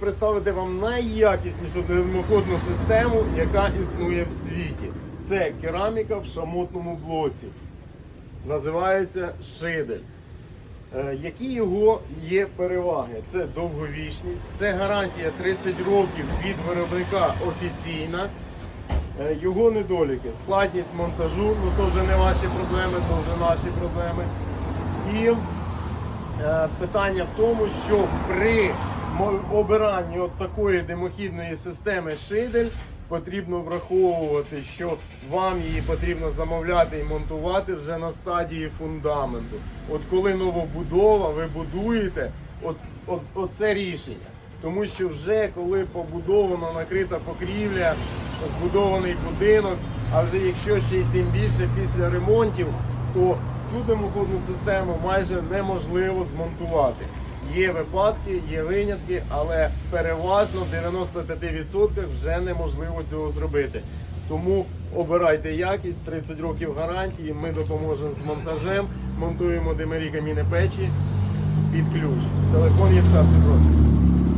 Представити вам найякіснішу димоходну систему, яка існує в світі. Це кераміка в шамотному блоці. Називається шидель. Е, Які його є переваги? Це довговічність, це гарантія 30 років від виробника офіційна. Е, Його недоліки, складність монтажу, ну то вже не ваші проблеми, то вже наші проблеми. І Е, питання в тому, що при обиранні от такої димохідної системи шидель потрібно враховувати, що вам її потрібно замовляти і монтувати вже на стадії фундаменту. От коли новобудова, ви будуєте, от, от, от це рішення. Тому що вже коли побудовано накрита покрівля, збудований будинок, а вже якщо ще й тим більше після ремонтів, то цю димоходну систему майже неможливо змонтувати. Є випадки, є винятки, але переважно в 95% вже неможливо цього зробити. Тому обирайте якість, 30 років гарантії. Ми допоможемо з монтажем, монтуємо димарі каміни печі під ключ. Телефон є в шапці профілю.